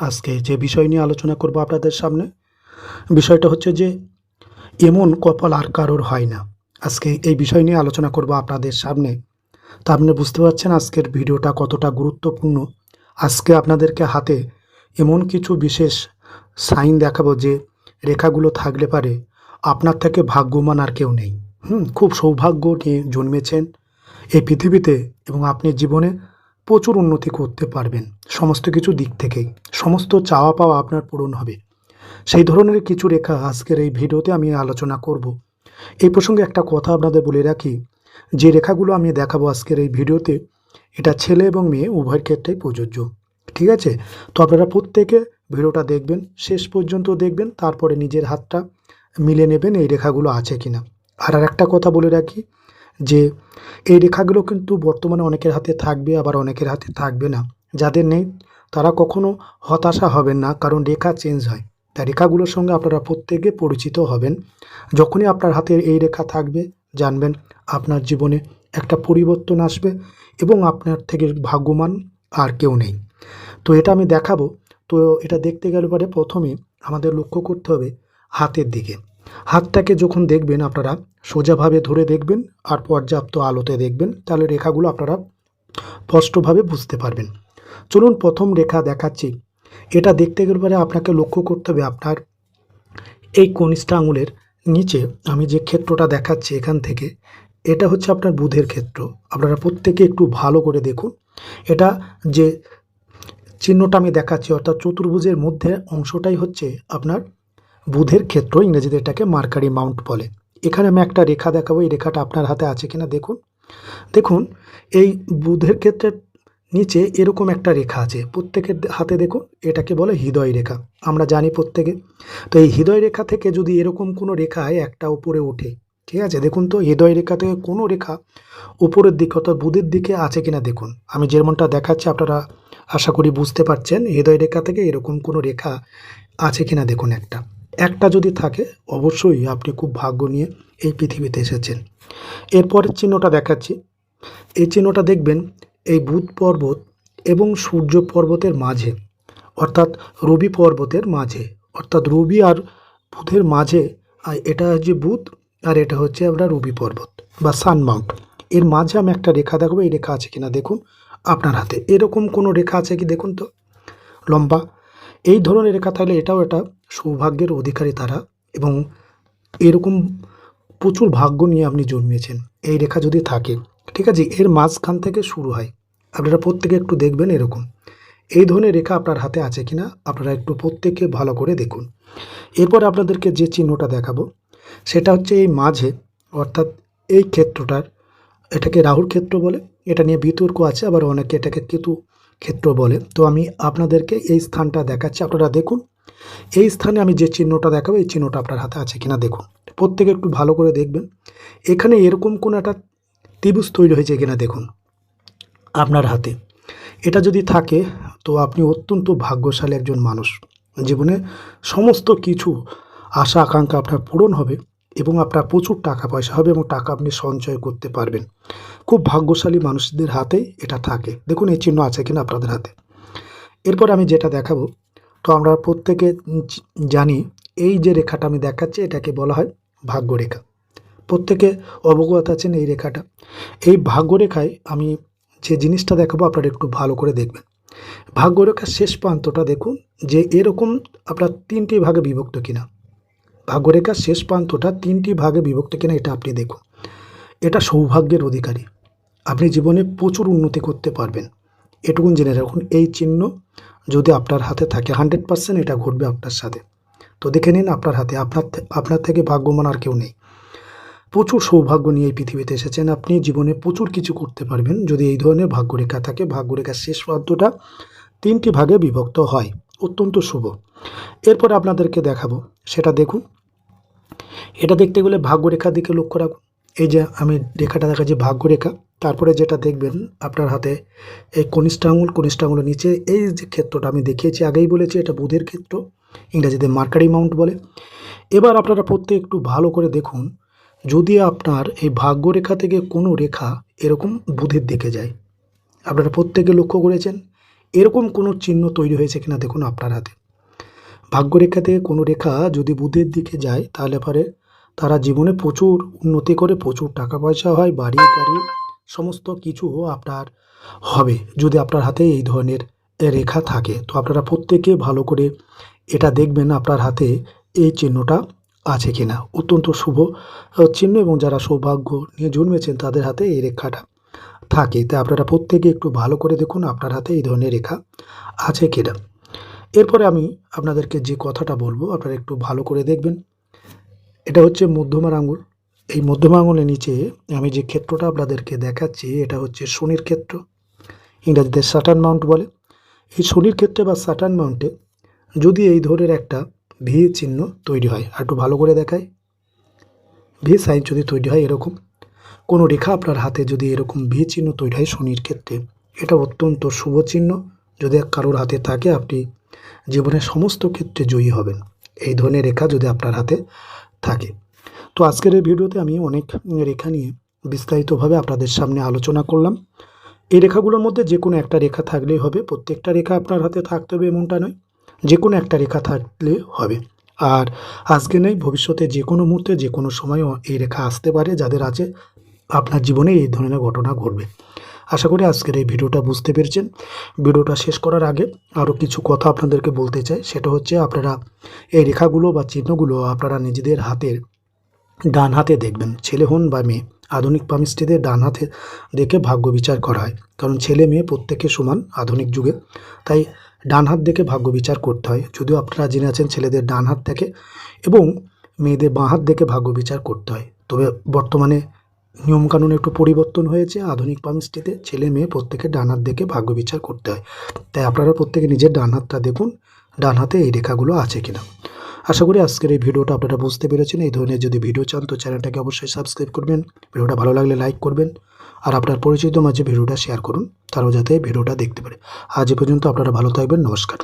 আজকে যে বিষয় নিয়ে আলোচনা করব আপনাদের সামনে, বিষয়টা হচ্ছে যে এমন কপাল আর কারোর হয় না। আজকে এই বিষয় নিয়ে আলোচনা করব আপনাদের সামনে। তা আপনি বুঝতে পারছেন আজকের ভিডিওটা কতটা গুরুত্বপূর্ণ। আজকে আপনাদেরকে হাতে এমন কিছু বিশেষ সাইন দেখাবো যে রেখাগুলো থাকলে পারে আপনার থেকে ভাগ্যমান আর কেউ নেই। হুম, খুব সৌভাগ্য নিয়ে জন্মেছেন এই পৃথিবীতে এবং আপনি জীবনে প্রচুর উন্নতি করতে পারবেন, সমস্ত কিছু দিক থেকেই। সমস্ত চাওয়া পাওয়া আপনার পূরণ হবে। সেই ধরনের কিছু রেখা আজকের এই ভিডিওতে আমি আলোচনা করব। এই প্রসঙ্গে একটা কথা আপনাদের বলে রাখি, যে রেখাগুলো আমি দেখাবো আজকের এই ভিডিওতে, এটা ছেলে এবং মেয়ে উভয়ের ক্ষেত্রেই প্রযোজ্য। ঠিক আছে? তো আপনারা প্রত্যেকে ভিডিওটা দেখবেন, শেষ পর্যন্ত দেখবেন, তারপরে নিজের হাতটা মিলে নেবেন এই রেখাগুলো আছে কিনা। আর আর একটা কথা বলে রাখি যে এই রেখাগুলো কিন্তু বর্তমানে অনেকের হাতে থাকবে, আবার অনেকের হাতে থাকবে না। যাদের নেই, তারা কখনো হতাশা হবেন না, কারণ রেখা চেঞ্জ হয়। তাই রেখাগুলোর সঙ্গে আপনারা প্রত্যেকে পরিচিত হবেন। যখনই আপনার হাতে এই রেখা থাকবে, জানবেন আপনার জীবনে একটা পরিবর্তন আসবে এবং আপনার থেকে ভাগ্যমান আর কেউ নেই। তো এটা আমি দেখাবো। তো এটা দেখতে গেলে পরে প্রথমে আমাদের লক্ষ্য করতে হবে হাতের দিকে। হাতটাকে যখন দেখবেন আপনারা সোজাভাবে ধরে দেখবেন আর পর্যাপ্ত আলোতে দেখবেন, তাহলে রেখাগুলো আপনারা স্পষ্টভাবে বুঝতে পারবেন। চলুন প্রথম রেখা দেখাচ্ছি। এটা দেখতে গেলে পরে আপনাকে লক্ষ্য করতে হবে আপনার এই কনিষ্ঠ আঙুলের নিচে আমি যে ক্ষেত্রটা দেখাচ্ছি এখান থেকে, এটা হচ্ছে আপনার বুধের ক্ষেত্র। আপনারা প্রত্যেকে একটু ভালো করে দেখুন। এটা যে চিহ্নটা আমি দেখাচ্ছি, অর্থাৎ চতুর্ভুজের মধ্যে অংশটাই হচ্ছে আপনার বুধের ক্ষেত্র ইংরেজিতে এটাকে মার্কারি মাউন্ট বলে। এখানে আমি একটা রেখা দেখাবো, এই রেখাটা আপনার হাতে আছে কিনা দেখুন। দেখুন, এই বুধের ক্ষেত্রের নিচে এরকম একটা রেখা আছে। প্রত্যেকের হাতে দেখুন, এটাকে বলে হৃদয় রেখা। আমরা জানি প্রত্যেকে। তো এই হৃদয় রেখা থেকে যদি এরকম কোনো রেখায় একটা উপরে ওঠে, ঠিক আছে? দেখুন তো, হৃদয় রেখা থেকে কোনো রেখা উপরের দিকে অর্থাৎ বুধের দিকে আছে কিনা দেখুন। আমি যেমনটা দেখাচ্ছি, আপনারা আশা করি বুঝতে পারছেন, হৃদয় রেখা থেকে এরকম কোনো রেখা আছে কিনা দেখুন একটা। একটা যদি থাকে, অবশ্যই আপনি খুব ভাগ্য নিয়ে এই পৃথিবীতে এসেছেন। এরপরের চিহ্নটা দেখাচ্ছি। এই চিহ্নটা দেখবেন, এই বুধ পর্বত এবং সূর্য পর্বতের মাঝে, অর্থাৎ রবি পর্বতের মাঝে, অর্থাৎ রবি আর বুধের মাঝে এটা হচ্ছে বুধ, আর এটা হচ্ছে আমরা রবি পর্বত বা সান মাউন্ট এর মাঝে আমি একটা রেখা দেখাবো, এই রেখা আছে কিনা দেখুন আপনার হাতে। এরকম কোনো রেখা আছে কি দেখুন তো? লম্বা এই ধরনের রেখা থাকলে এটাও একটা সৌভাগ্যের অধিকারী তারা এবং এরকম প্রচুর ভাগ্য নিয়ে আপনি জন্মিয়েছেন। এই রেখা যদি থাকে, ঠিক আছে, এর মাঝখান থেকে শুরু হয়। আপনারা প্রত্যেকে একটু দেখবেন এরকম। এই ধরনের রেখা আপনার হাতে আছে কিনা, আপনারা একটু প্রত্যেকে ভালো করে দেখুন। এরপর আপনাদেরকে যে চিহ্নটা দেখাবো, সেটা হচ্ছে এই মাঝে, অর্থাৎ এই ক্ষেত্রটার, এটাকে রাহুর ক্ষেত্র বলে, এটা নিয়ে বিতর্ক আছে, আবার অনেকে এটাকে কেতু ক্ষেত্র বলে। তো আমি আপনাদেরকে এই স্থানটা দেখাচ্ছি। আপনারা দেখুন, এই স্থানে আমি যে চিহ্নটা দেখাবো, এই চিহ্নটা আপনার হাতে আছে কিনা দেখুন। প্রত্যেকে একটু ভালো করে দেখবেন। এখানে এরকম কোনো একটা ত্রিভুজ তৈরি হয়েছে কিনা দেখুন, আপনার হাতে। এটা যদি থাকে, তো আপনি অত্যন্ত ভাগ্যশালী একজন মানুষ। জীবনে সমস্ত কিছু আশা, আকাঙ্ক্ষা আপনার পূরণ হবে এবং আপনার প্রচুর টাকা পয়সা হবে এবং টাকা আপনি সঞ্চয় করতে পারবেন। খুব ভাগ্যশালী মানুষদের হাতে এটা থাকে। দেখুন, এই চিহ্ন আছে কিনা আপনাদের হাতে। এরপর আমি যেটা দেখাবো, তো আমরা প্রত্যেকে জানি, এই যে রেখাটা আমি দেখাচ্ছি, এটাকে বলা হয় ভাগ্যরেখা। প্রত্যেকে অবগত আছেন এই রেখাটা। এই ভাগ্যরেখায় আমি যে জিনিসটা দেখাবো, আপনারা একটু ভালো করে দেখবেন। ভাগ্যরেখার শেষ প্রান্তটা দেখুন, যে এরকম আপনার তিনটি ভাগে বিভক্ত কিনা। ভাগ্যরেখার শেষ প্রান্তটা তিনটি ভাগে বিভক্ত কিনা, এটা আপনি দেখুন। এটা সৌভাগ্যের অধিকারী। আপনি জীবনে প্রচুর উন্নতি করতে পারবেন। এটুকুন জেনে রাখুন, এই চিহ্ন যদি আপনার হাতে থাকে, হান্ড্রেড পার্সেন্ট এটা ঘটবে আপনার সাথে। তো দেখে নিন আপনার হাতে, আপনার আপনার থেকে ভাগ্যমান আর কেউ নেই। প্রচুর সৌভাগ্য নিয়ে এই পৃথিবীতে এসেছেন। আপনি জীবনে প্রচুর কিছু করতে পারবেন। যদি এই ধরনের ভাগ্যরেখা থাকে, ভাগ্যরেখার শেষ প্রান্তটা তিনটি ভাগে বিভক্ত হয়। অত্যন্ত শুভ। এরপর আপনাদেরকে দেখাবো, সেটা দেখুন। এটা দেখতে গেলে ভাগ্যরেখার দিকে লক্ষ্য রাখুন। এই যে আমি রেখাটা দেখাচ্ছি ভাগ্যরেখা তারপরে যেটা দেখবেন আপনার হাতে, এই কনিষ্ঠ আঙুল কনিষ্ঠ আঙুলের নিচে এই যে ক্ষেত্রটা আমি দেখিয়েছি, আগেই বলেছি এটা বুধের ক্ষেত্র, ইংরেজিতে মার্কারি মাউন্ট বলে। এবার আপনারা প্রত্যেক একটু ভালো করে দেখুন, যদি আপনার এই ভাগ্যরেখা থেকে কোনো রেখা এরকম বুধের দিকে যায়। আপনারা প্রত্যেকে লক্ষ্য করেছেন, এরকম কোনো চিহ্ন তৈরি হয়েছে কিনা দেখুন আপনার হাতে। ভাগ্যরেখা থেকে কোনো রেখা যদি বুধের দিকে যায়, তাহলে পরে তারা জীবনে প্রচুর উন্নতি করে প্রচুর টাকা পয়সা হয়, বাড়ি, গাড়ি সমস্ত কিছু আপনার হবে। যদি আপনার হাতে এই ধরনের রেখা থাকে, তো আপনারা প্রত্যেকে ভালো করে এটা দেখবেন আপনার হাতে এই চিহ্নটা আছে কিনা। অত্যন্ত শুভ চিহ্ন এবং যারা সৌভাগ্য নিয়ে জন্মেছেন, তাদের হাতে এই রেখাটা থাকে। তাই আপনারা প্রত্যেকে একটু ভালো করে দেখুন আপনার হাতে এই ধরনের রেখা আছে কিনা। এরপরে আমি আপনাদেরকে যে কথাটা বলব, আপনারা একটু ভালো করে দেখবেন। এটা হচ্ছে মধ্যমার আঙুল এই মধ্যমা আঙুলের নিচে আমি যে ক্ষেত্রটা আপনাদেরকে দেখাচ্ছি, এটা হচ্ছে শনির ক্ষেত্র। ইংরাজিতে সাটার্ন মাউন্ট বলে। এই শনির ক্ষেত্রে বা সাটার্ন মাউন্টে যদি এই ধরনের একটা ভি চিহ্ন তৈরি হয়, আর একটু ভালো করে দেখায় ভি সাইন যদি তৈরি হয় এরকম, কোনো রেখা আপনার হাতে যদি এরকম ভি চিহ্ন তৈরি হয় শনির ক্ষেত্রে, এটা অত্যন্ত শুভ চিহ্ন। যদি কারোর হাতে থাকে, আপনি জীবনের সমস্ত ক্ষেত্রে জয়ী হবেন। এই ধরনের রেখা যদি আপনার হাতে থাকে। তো আজকের এই ভিডিওতে আমি অনেক রেখা নিয়ে বিস্তারিতভাবে আপনাদের সামনে আলোচনা করলাম। এই রেখাগুলোর মধ্যে যে কোনো একটা রেখা থাকলেই হবে। প্রত্যেকটা রেখা আপনার হাতে থাকতে হবে এমনটা নয়। যে কোনো একটা রেখা থাকলে হবে। আর আজকে নেই ভবিষ্যতে যে কোনো মুহূর্তে যে কোনো সময় এই রেখা আসতে পারে, যাদের আছে আপনার জীবনে এই ধরনের ঘটনা ঘটবে। আশা করি আজকের এই ভিডিওটা বুঝতে পেরেছেন। ভিডিওটা শেষ করার আগে আরও কিছু কথা আপনাদেরকে বলতে চাই। সেটা হচ্ছে আপনারা এই রেখাগুলো বা চিহ্নগুলো আপনারা নিজেদের হাতের ডান হাতে দেখবেন। ছেলে হন বা মেয়ে, আধুনিক পামিস্ট্রিদের ডান হাতে দেখে ভাগ্য বিচার করা হয়, কারণ ছেলে মেয়ে প্রত্যেকে সমান আধুনিক যুগে। তাই ডান হাত দেখে ভাগ্য বিচার করতে হয়, যদিও আপনারা জেনে আছেন ছেলেদের ডান হাত থেকে এবং মেয়েদের বাঁ হাত দেখে ভাগ্য বিচার করতে হয়। তবে বর্তমানে নিয়মকানুন একটু পরিবর্তন হয়েছে, আধুনিক পামিস্ট্রিতে ছেলে মেয়ে প্রত্যেকে ডান হাত দেখে ভাগ্য বিচার করতে হয়। তাই আপনারা প্রত্যেকে নিজের ডান হাতটা দেখুন, ডান হাতে এই রেখাগুলো আছে কিনা। আশা করি আজকের এই ভিডিওটা আপনারা বুঝতে পেরেছেন। এই ধরনের যদি ভিডিও চান, তো চ্যানেলটাকে অবশ্যই সাবস্ক্রাইব করবেন। ভিডিওটা ভালো লাগলে লাইক করবেন আর আপনার পরিচিত মাঝে ভিডিওটা শেয়ার করুন, তারাও যাতে ভিডিওটা দেখতে পারে। আজ এ পর্যন্ত আপনারা ভালো থাকবেন, নমস্কার।